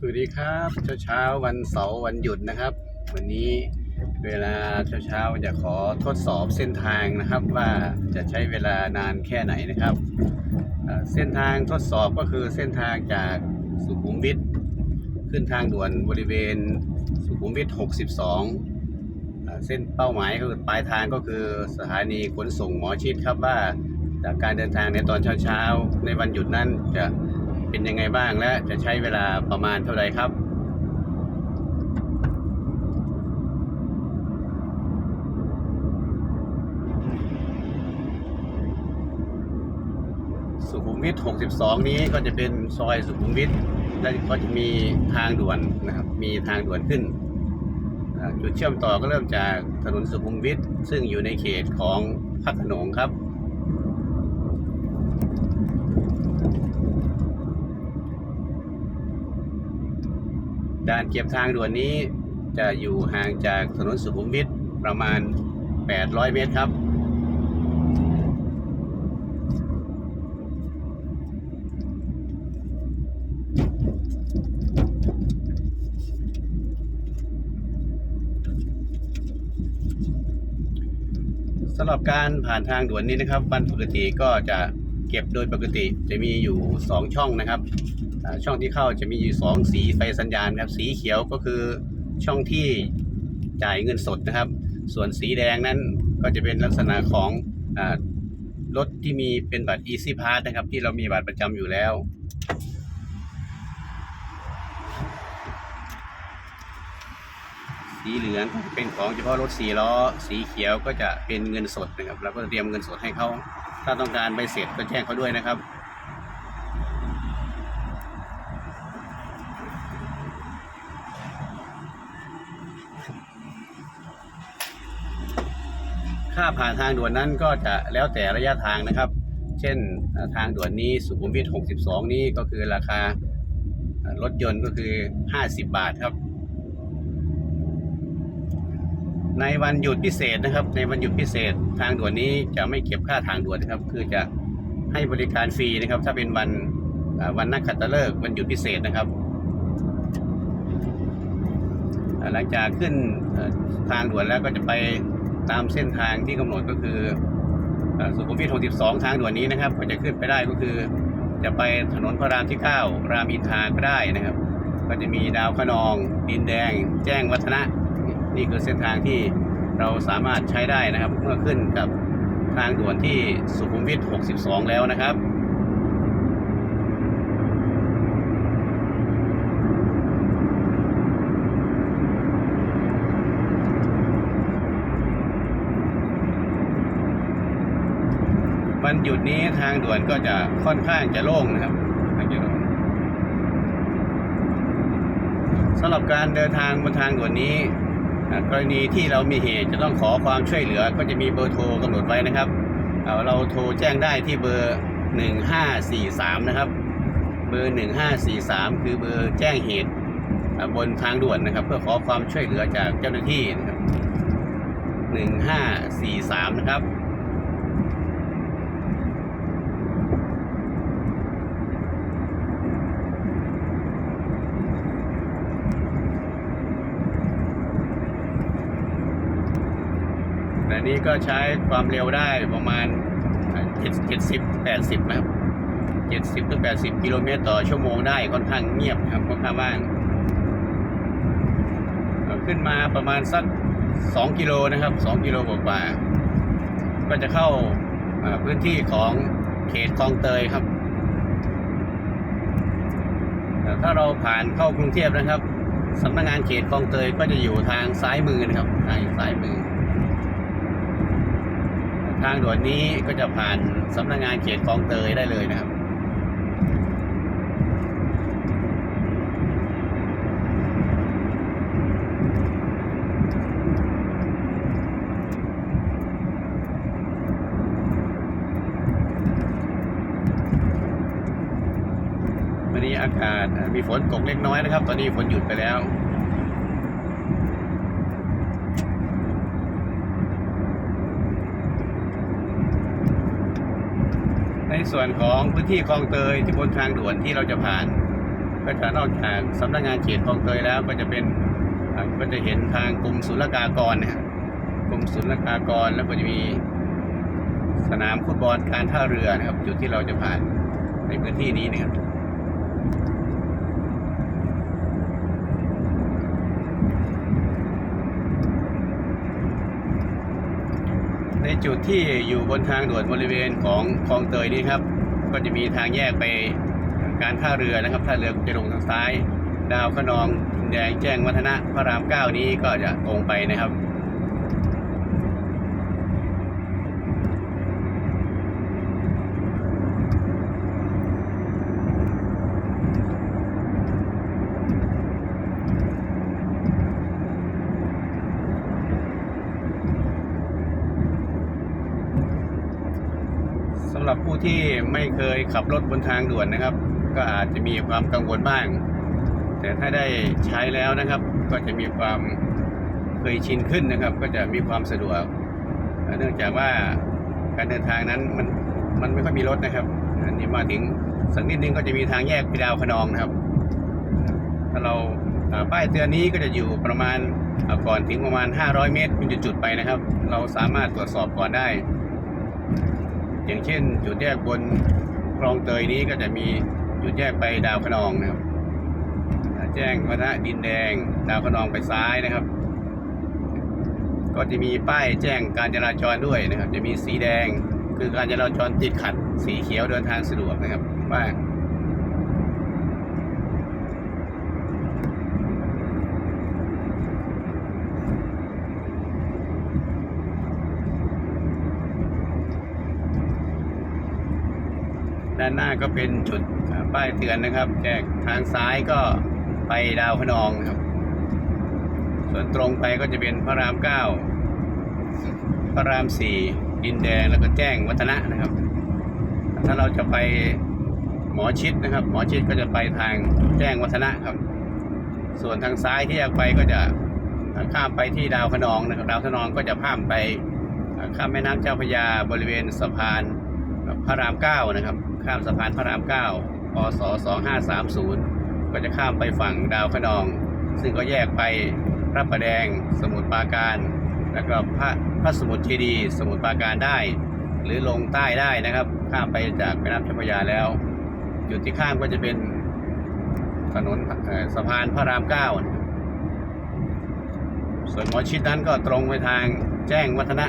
สวัสดีครับเช้าเช้าวันเสาร์วันหยุดนะครับ วันนี้เวลาเช้าเช้าจะขอทดสอบเส้นทางนะครับ ว่าจะใช้เวลานานแค่ไหนนะครับ เส้นทางทดสอบก็คือเส้นทางจากสุขุมวิทขึ้นทางด่วนบริเวณสุขุมวิท 62เอ่อเส้นเป้าหมายก็คือปลายทางก็คือสถานีขนส่งหมอชิดครับว่าจากการเดินทางในตอนเช้าๆ ในวันหยุดนั้นจะ เป็นยังไงบ้างและจะใช้เวลาประมาณเท่าไหร่ครับสุขุมวิท 62 นี้ก็จะเป็นซอยสุขุมวิท และก็จะมีทางด่วนนะครับ มีทางด่วนขึ้น จุดเชื่อมต่อก็เริ่มจากถนนสุขุมวิท ซึ่งอยู่ในเขตของพระโขนงครับ ด่านเก็บทางด่วนนี้จะอยู่ห่างจากถนนสุขุมวิทประมาณ 800 เมตรครับ สำหรับการผ่านทางด่วนนี้นะครับวันปกติก็จะเก็บโดยปกติจะมีอยู่ 2 ช่องนะครับ ช่องที่เข้าจะมีอยู่2สีไฟสัญญาณครับ สีเขียวก็คือช่องที่จ่ายเงินสดนะครับ ส่วนสีแดงนั้นก็จะเป็นลักษณะของอรถที่มีเป็นบัตร Easy Pass นะครับ ที่เรามีบัตรประจำอยู่แล้วสีเหลืองก็จะเป็นของเฉพาะรถสี่ล้อ สีเขียวก็จะเป็นเงินสดนะครับเราก็เตรียมเงินสดให้เขา ถ้าต้องการใบเสร็จก็แจ้งเขาด้วยนะครับ ค่าผ่านทางด่วนนั้นก็จะแล้วแต่ระยะทางนะครับ เช่นทางด่วนนี้สุขุมวิท 62 นี้ก็คือราคารถยนต์ก็คือ 50 บาทครับ ในวันหยุดพิเศษนะครับ ในวันหยุดพิเศษทางด่วนนี้จะไม่เก็บค่าทางด่วนนะครับ คือจะให้บริการฟรีนะครับ ถ้าเป็นวันวันนักขัตฤกษ์วันหยุดพิเศษนะครับ หลังจากขึ้นทางด่วนแล้วก็จะไป ตามเส้นทางที่กำหนดก็คือเอ่อสุขุมวิท62 ทางด่วนนี้นะครับก็จะขึ้นไปได้ก็คือ จะไปถนนพระรามที่ 9 รามอินทราก็ได้นะครับ ก็จะมีดาวขนอง ดินแดง แจ้งวัฒนะ นี่คือเส้นทางที่เราสามารถใช้ได้นะครับ เมื่อขึ้นกับทางด่วนที่สุขุมวิท62 แล้วนะครับ วันหยุดนี้ทางด่วนก็จะค่อนข้างจะโล่งนะครับค่อนข้างจะโล่งสำหรับการเดินทางบนทางด่วนนี้ กรณีที่เรามีเหตุจะต้องขอความช่วยเหลือก็จะมีเบอร์โทรกำหนดไว้นะครับเราโทรแจ้งได้ที่เบอร์ 1543 นะครับ เบอร์ 1543 คือเบอร์แจ้งเหตุบนทางด่วนนะครับ เพื่อขอความช่วยเหลือจากเจ้าหน้าที่นะครับ 1543 นะครับ แต่ นี้ก็ใช้ความเร็วได้ประมาณเจ็ดสิบแปดสิบนะครับเจ็ดสิบถึงแปดสิบกิโลเมตรต่อชั่วโมงได้ค่อนข้างเงียบครับค่อนข้างว่าง ขึ้นมาประมาณสักสองกิโลนะครับสองกิโลกว่าๆก็จะเข้าพื้นที่ของเขตคลองเตยครับ ถ้าเราผ่านเข้ากรุงเทพนะครับสำนักงานเขตคลองเตยก็จะอยู่ทางซ้ายมือนะครับทางซ้ายมือ ทางด่วนนี้ก็จะผ่านสำนักงานเขตคลองเตยได้เลยนะครับวันนี้อากาศมีฝนตกเล็กน้อยนะครับ ตอนนี้ฝนหยุดไปแล้ว ส่วนของพื้นที่คลองเตยที่บนทางด่วนที่เราจะผ่าน ก็จะนอกจากสำนักงานเขตคลองเตยแล้วก็จะเป็นก็จะเห็นทางกรมศุลกากรนะกรมศุลกากรแล้วก็จะมีสนามฟุตบอลการท่าเรือนะครับ จุดที่เราจะผ่านในพื้นที่นี้นะครับ ในจุดที่อยู่บนทางด่วนบริเวณของคลองเตยนี้ครับ ก็จะมีทางแยกไปการท่าเรือนะครับท่าเรือจะลงทางซ้าย ดาวขนองดินแดงแจ้งวัฒนะพระรามเก้านี้ก็จะตรงไปนะครับ สำ หรับผู้ที่ไม่เคยขับรถบนทางด่วนนะครับ ก็อาจจะมีความกังวลบ้าง แต่ถ้าได้ใช้แล้วนะครับ ก็จะมีความเคยชินขึ้นนะครับ ก็จะมีความสะดวก เนื่องจากว่าการเดินทางนั้นมันมันไม่ค่อยมีรถนะครับอันนี้มาถึงสักนิดนึงก็จะมีทางแยกไปดาวคะนองนะครับ ถ้าเราป้ายเตือนนี้ก็จะอยู่ประมาณก่อนถึงประมาณ 500 เมตรเป็นจุดๆไปนะครับ เราสามารถตรวจสอบก่อนได้ อย่างเช่น จุดแยกบนคลองเตยนี้ก็จะมีจุดแยกไปดาวขนองนะครับอ่าแจ้งวัฒนะดินแดง ดาวขนองไปซ้ายนะครับ ก็จะมีป้ายแจ้งการจราจรด้วยนะครับ จะมีสีแดงคือการจราจรติดขัดสีเขียวเดินทางสะดวกนะครับว่าด้านหน้าก็เป็นจุดป้ายเตือนนะครับแจ้งทางซ้ายก็ไปดาวคะนองครับ ส่วนตรงไปก็จะเป็นพระรามเก้าพระรามสี่ดินแดงแล้วก็แจ้งวัฒนะนะครับ ถ้าเราจะไปหมอชิดนะครับ หมอชิดก็จะไปทางแจ้งวัฒนะครับ ส่วนทางซ้ายที่จะไปก็จะข้ามไปที่ดาวคะนองนะครับ ดาวคะนองก็จะข้ามไปข้ามแม่น้ำเจ้าพระยาบริเวณสะพานพระรามเก้านะครับ ข้ามสะพานพระรามเก้าพศ2530 ก็จะข้ามไปฝั่งดาวคะนอง ซึ่งก็แยกไปพระประแดง สมุทรปราการ แล้วก็พระพระสมุทรเจดีย์สมุทรปราการได้ หรือลงใต้ได้นะครับ ข้ามไปจากแม่น้ำเจ้าพระยาแล้ว จุดที่ข้ามก็จะเป็นถนนสะพานพระรามเก้าส่วนหมอชิดนั้นก็ตรงไปทางแจ้งวัฒนะ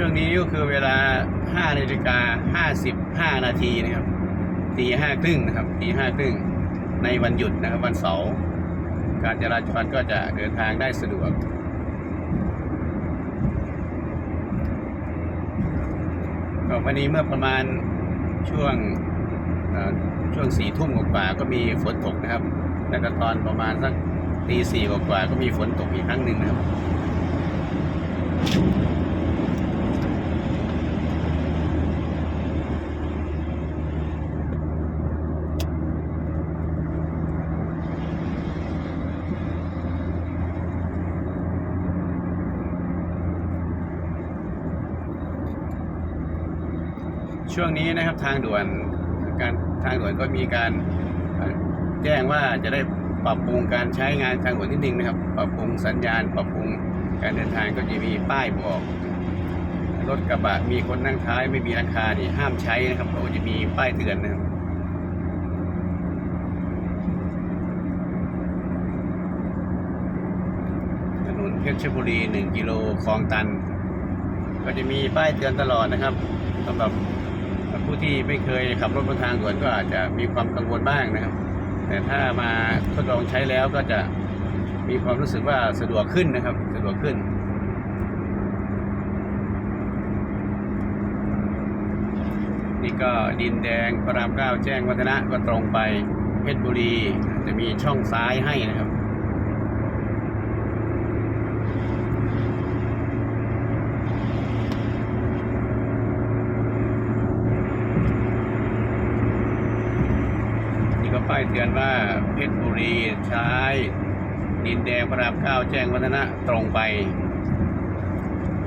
ช่วงนี้ก็คือเวลา5นาฬิกา55 นาทีนะครับตีห้าครึ่งนะครับตีห้าครึ่งในวันหยุดนะครับวันเสาร์การจราจรก็จะเดินทางได้สะดวกก็วันนี้เมื่อประมาณช่วงช่วงสี่ทุ่มกว่าก็มีฝนตกนะครับ แล้วก็ตอนประมาณสักตีสี่กว่าก็มีฝนตกอีกครั้งหนึ่งนะครับ ช่วงนี้นะครับทางด่วนการทางด่วนก็มีการแจ้งว่าจะได้ปรับปรุงการใช้งานทางด่วนนิดนึงนะครับ ปรับปรุงสัญญาณ ปรับปรุงการเดินทางก็จะมีป้ายบอกรถกระบะมีคนนั่งท้ายไม่มีราคานี่ห้ามใช้นะครับเขาจะมีป้ายเตือนนะครับถนนเพชรบุรี1กิโลคลองตัน ก็จะมีป้ายเตือนตลอดนะครับสำหรับ ผู้ที่ไม่เคยขับรถบนทางด่วนก็อาจจะมีความกังวลบ้างนะครับ แต่ถ้ามาทดลองใช้แล้วก็จะมีความรู้สึกว่าสะดวกขึ้นนะครับ สะดวกขึ้นนี่ก็ดินแดงพระรามเก้าแจ้งวัฒนะก็ตรงไปเพชรบุรีจะมีช่องซ้ายให้นะครับายเตือนว่าเพชรบุรีใช้ดินแดงพระรามเก้าแจ้งวัฒนะตรงไป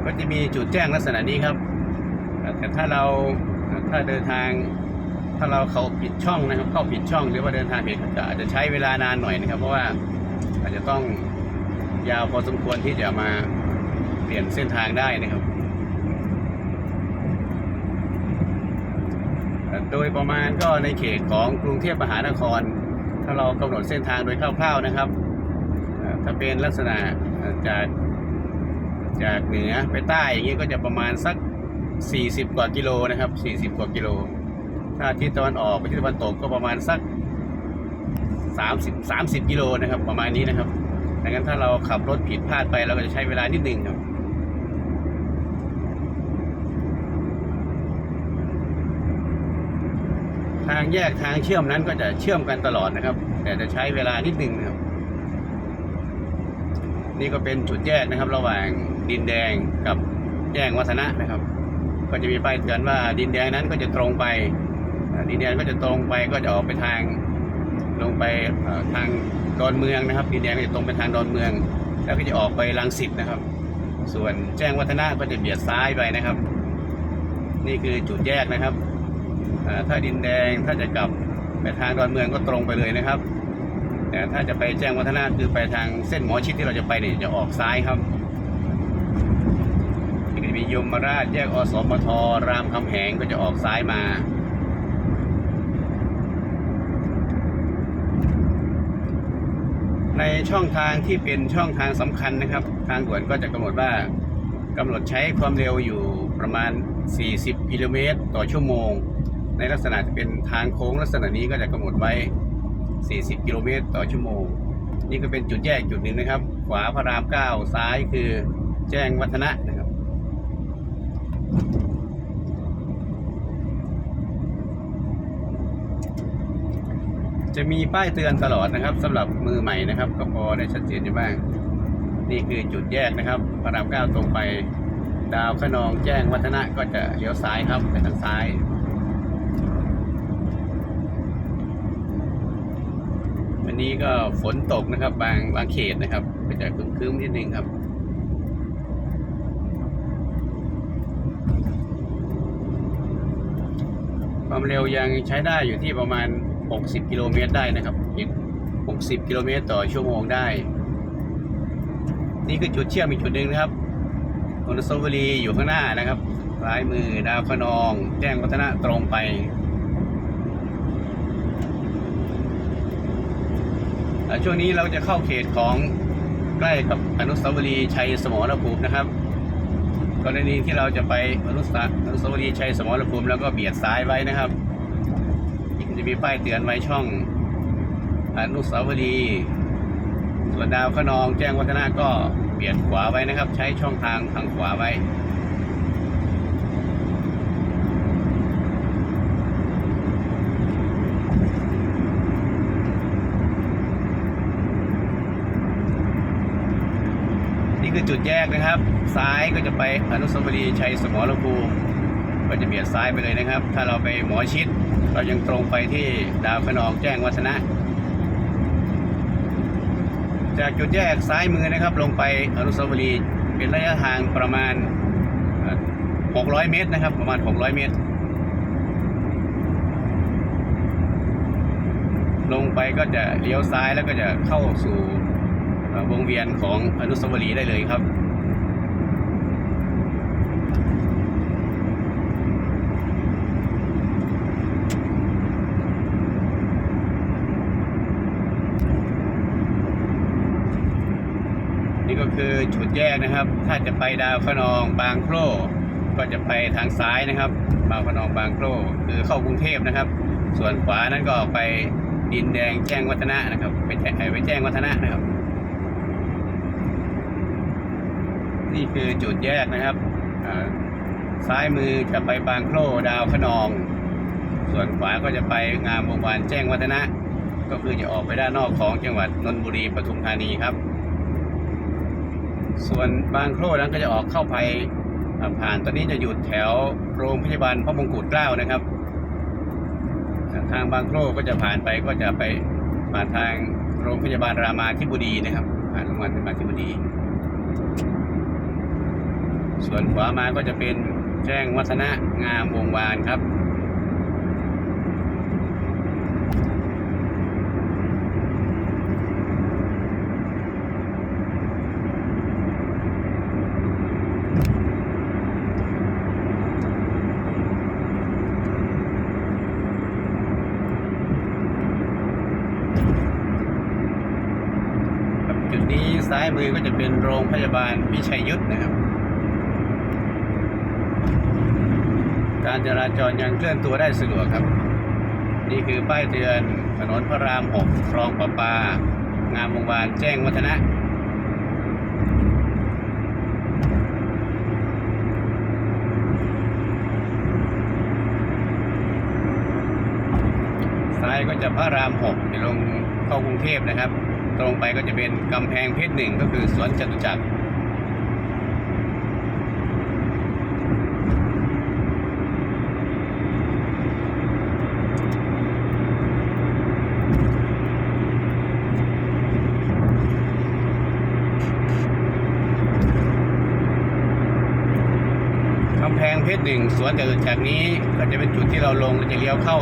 ก็จะมีจุดแจ้งลักษณะนี้ครับ แต่ถ้าเราถ้าเดินทางถ้าเราเขาผิดช่องนะครับ เข้าผิดช่องหรือว่าเดินทางผิดก็อาจจะใช้เวลานานหน่อยนะครับ เพราะว่าอาจจะต้องยาวพอสมควรที่จะมาเปลี่ยนเส้นทางได้นะครับ โดยประมาณก็ในเขตของกรุงเทพมหานคร ถ้าเรากำหนดเส้นทางโดยคร่าวๆนะครับ ถ้าเป็นลักษณะจากจากเหนือไปใต้อย่างนี้ก็จะประมาณสัก 40 กว่ากิโลนะครับ 40 กว่ากิโล ถ้าทิศตะวันออกไปทิศตะวันตกก็ประมาณสัก 30 30 กิโลนะครับประมาณนี้นะครับดังนั้นถ้าเราขับรถผิดพลาดไปเราก็จะใช้เวลานิดหนึ่งครับ ทางแยกทางเชื่อมนั้นก็จะเชื่อมกันตลอดนะครับ แต่จะใช้เวลานิดหนึ่งนะครับ นี่ก็เป็นจุดแยกนะครับ ระหว่างดินแดงกับแจ้งวัฒนะนะครับ ก็จะมีป้ายเตือนว่าดินแดงนั้นก็จะตรงไป ดินแดงก็จะตรงไปก็จะออกไปทางลงไปทางดอนเมืองนะครับ ดินแดงก็จะตรงไปทางดอนเมือง แล้วก็จะออกไปลังสิตนะครับ ส่วนแจ้งวัฒนะก็จะเบียดซ้ายไปนะครับ นี่คือจุดแยกนะครับ ถ้าดินแดงถ้าจะกลับไปทางดอนเมืองก็ตรงไปเลยนะครับ แต่ถ้าจะไปแจ้งวัฒนะคือไปทางเส้นหมอชิดที่เราจะไปเนี่ยจะออกซ้ายครับจะมียมราชแยกอสมทรามคำแหงก็จะออกซ้ายมาในช่องทางที่เป็นช่องทางสำคัญนะครับ ทางด่วนก็จะกำหนดว่ากำหนดใช้ความเร็วอยู่ประมาณ 40 กิโลเมตรต่อชั่วโมง ในลักษณะที่เป็นทางโค้งลักษณะนี้ก็จะกำหนดไว้ 40 กิโลเมตรต่อชั่วโมง นี่ก็เป็นจุดแยกจุดหนึ่งนะครับ ขวาพระราม 9 ซ้ายคือแจ้งวัฒนะนะครับ จะมีป้ายเตือนตลอดนะครับสำหรับมือใหม่นะครับ ก็พอได้ชัดเจนอยู่บ้าง นี่คือจุดแยกนะครับ พระราม 9 ตรงไปดาวขนองแจ้งวัฒนะก็จะเลี้ยวซ้ายครับไปทางซ้าย นี้ก็ฝนตกนะครับ บางบางเขตนะครับก็จะคึ้มๆนิดนึงครับความเร็วยังใช้ได้อยู่ที่ประมาณ 60 กิโลเมตรได้นะครับอีก60 กิโลเมตรต่อชั่วโมงได้ นี่คือจุดเชื่อมอีกจุดหนึ่งนะครับอนุสาวรีย์อยู่ข้างหน้านะครับ ซ้ายมือดาวขนอง แจ้งวัฒนะตรงไป อ่า ช่วงนี้เราจะเข้าเขตของใกล้กับอนุสาวรีย์ชัยสมรภูมินะครับกรณีที่เราจะไปอนุสาอนุสาวรีย์ชัยสมรภูมิแล้วก็เบียดซ้ายไว้นะครับจะมีป้ายเตือนไว้ช่องอนุสาวรีย์ส่วนดาวขนองแจ้งวัฒนะก็เบียดขวาไว้นะครับ ใช้ช่องทางทางขวาไว้ จุดแยกนะครับ ซ้ายก็จะไปอนุสาวรีย์ชัยสมรภูมิก็จะเบียดซ้ายไปเลยนะครับ ถ้าเราไปหมอชิด เรายังตรงไปที่ดาวขนองแจ้งวัฒนะ จากจุดแยกซ้ายมือนะครับ ลงไปอนุสาวรีย์เป็นระยะทางประมาณเอ่อ600 เมตรนะครับ ประมาณ 600 เมตร ลงไปก็จะเลี้ยวซ้ายแล้วก็จะเข้าสู่ วงเวียนของอนุสาวรีย์ได้เลยครับนี่ก็คือจุดแยกนะครับ ถ้าจะไปดาวขนองบางโครก็จะไปทางซ้ายนะครับ บางขนองบางโครคือเข้ากรุงเทพนะครับ ส่วนขวานั้นก็ไปดินแดงแจ้งวัฒนะนะครับ ไปแจ้งไปแจ้งวัฒนะนะครับ นี่คือจุดแยกนะครับ ซ้ายมือจะไปบางโครดาวขนอง ส่วนขวาก็จะไปงามวงวานแจ้งวัฒนะ ก็คือจะออกไปด้านนอกของจังหวัดนนทบุรีปทุมธานีครับ ส่วนบางโครนั้นก็จะออกเข้าไปผ่านตอนนี้จะหยุดแถวโรงพยาบาลพระมงกุฎเกล้านะครับทางบางโครก็จะผ่านไปก็จะไปผ่านทางโรงพยาบาลรามาธิบดีนะครับผ่านโรงพยาบาลเป็นบาธิบดี ส่วนขวามาก็จะเป็นแจ้งวัฒนะงามวงวานครับ จุดนี้ซ้ายมือก็จะเป็นโรงพยาบาลวิชัยยุทธนะครับ การจราจรยังเคลื่อนตัวได้สะดวกครับ นี่คือป้ายเตือนถนนพระราม6คลองประปา งามวงวานแจ้งวัฒนะ ซ้ายก็จะพระราม6จะลงเข้ากรุงเทพนะครับ ตรงไปก็จะเป็นกำแพงเพชรหนึ่งก็คือสวนจตุจักร กำแพงเพชรหนึ่งสวนจตุจักนี้ก็จะเป็นจุดที่เราลงเราจะเลี้ยวเข้า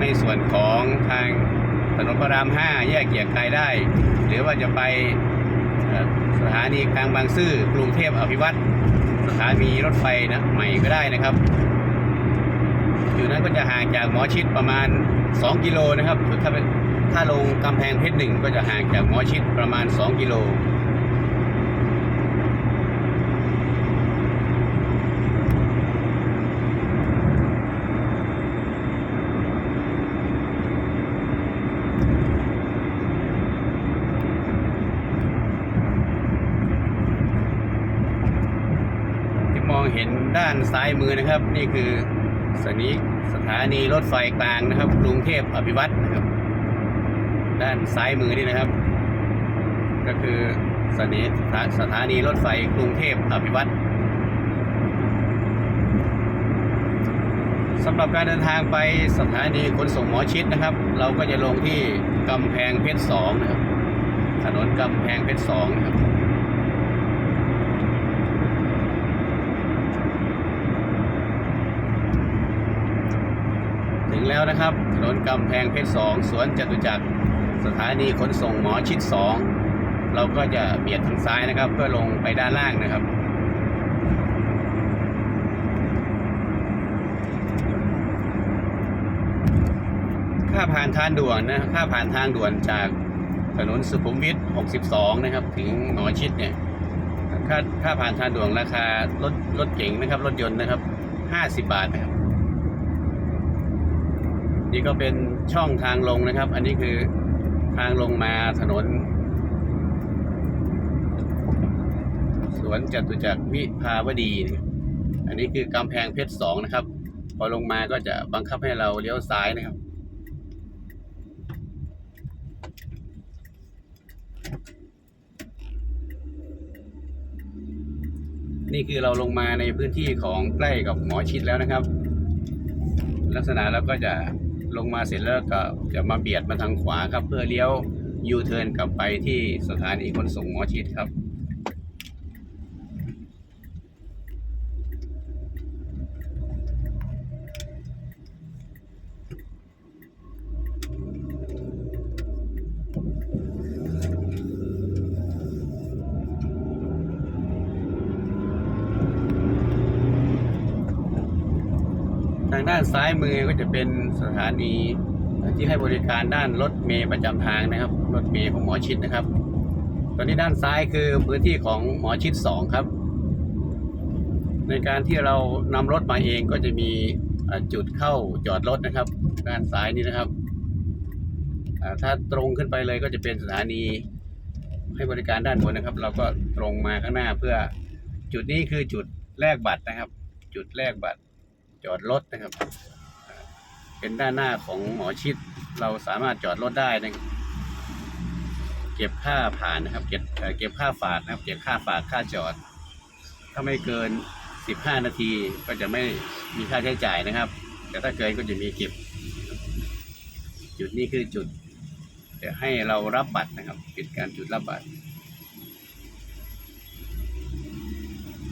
ในส่วนของทางถนนพระรามห้าแยกเกียรติกายได้ หรือว่าจะไปสถานีกลางบางซื่อกรุงเทพอภิวัตรสถานีรถไฟนะใหม่ก็ได้นะครับอยู่นั้นก็จะห่างจากหมอชิดประมาณ 2 กิโลนะครับถ้าถ้าลงกำแพงเพชรหนึ่งก็จะห่างจากหมอชิดประมาณ 2 กิโล ที่มองเห็น ด้านซ้ายมือนะครับ นี่คือสถานีสถานีรถไฟกลางนะครับ กรุงเทพอภิวัตรนะครับ ด้านซ้ายมือนี่นะครับ ก็คือสถานีสถานีรถไฟกรุงเทพอภิวัตรสำหรับการเดินทางไปสถานีขนส่งหมอชิดนะครับ เราก็จะลงที่กำแพงเพชรสองนะครับ ถนนกำแพงเพชรสองนะครับ ถึง แล้วนะครับ ถนนกำแพงเพชรสองสวนจตุจักรสถานีขนส่งหมอชิดสองเราก็จะเบียดทางซ้ายนะครับ เพื่อลงไปด้านล่างนะครับค่าผ่านทางด่วนนะค่าผ่านทางด่วนจากถนนสุขุมวิท 62 นะครับ ถึงหมอชิดเนี่ยค่าค่าผ่านทางด่วนราคารถรถเก๋งนะครับ รถยนต์นะครับ 50 บาทนะครับ นี่ก็เป็นช่องทางลงนะครับ อันนี้คือทางลงมาถนน สวนจตุจักรวิภาวดี อันนี้คือกำแพงเพชรสองนะครับ พอลงมาก็จะบังคับให้เราเลี้ยวซ้ายนะครับนี่คือเราลงมาในพื้นที่ของใกล้กับหมอชิดแล้วนะครับ ลักษณะแล้วก็จะ ลงมาเสร็จแล้วก็จะมาเบียดมาทางขวาครับ เพื่อเลี้ยวยูเทิร์นกลับไปที่สถานีขนส่งหมอชิดครับางด้านซ้ายมือก็จะเป็นสถานีที่ให้บริการด้านรถเมย์ประจำทางนะครับ รถเมย์ของหมอชิดนะครับ ตอนนี้ด้านซ้ายคือพื้นที่ของหมอชิดสองครับ ในการที่เรานำรถมาเองก็จะมีจุดเข้าจอดรถนะครับ ด้านซ้ายนี้นะครับ ถ้าตรงขึ้นไปเลยก็จะเป็นสถานีให้บริการด้านบนนะครับ เราก็ตรงมาข้างหน้าเพื่อจุดนี้คือจุดแลกบัตรนะครับ จุดแลกบัตร จอดรถนะครับ เป็นด้านหน้าของหมอชิด เราสามารถจอดรถได้นะเก็บค่าผ่านนะครับ เก็บเก็บค่าฝากนะครับ เก็บค่าฝากค่าจอด ถ้าไม่เกิน 15 นาทีก็จะไม่มีค่าใช้จ่ายนะครับ แต่ถ้าเกินก็จะมีเก็บ จุดนี้คือจุดจะให้เรารับบัตรนะครับ ปิดการจุดรับบัตร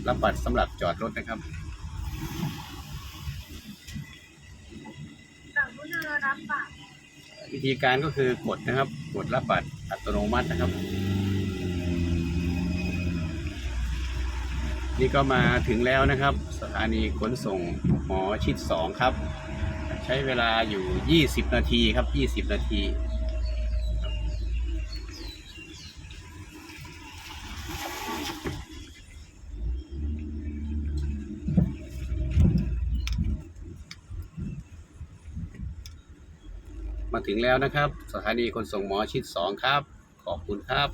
รับบัตรสำหรับจอดรถนะครับ รับบัตรวิธีการก็คือกดนะครับ กดรับบัตรอัตโนมัตินะครับ นี่ก็มาถึงแล้วนะครับ สถานีขนส่งหมอชิดสองครับ ใช้เวลาอยู่ 20 นาทีครับ 20 นาที ถึงแล้วนะครับ สถานีขนส่งหมอชิดสองครับ ขอบคุณครับ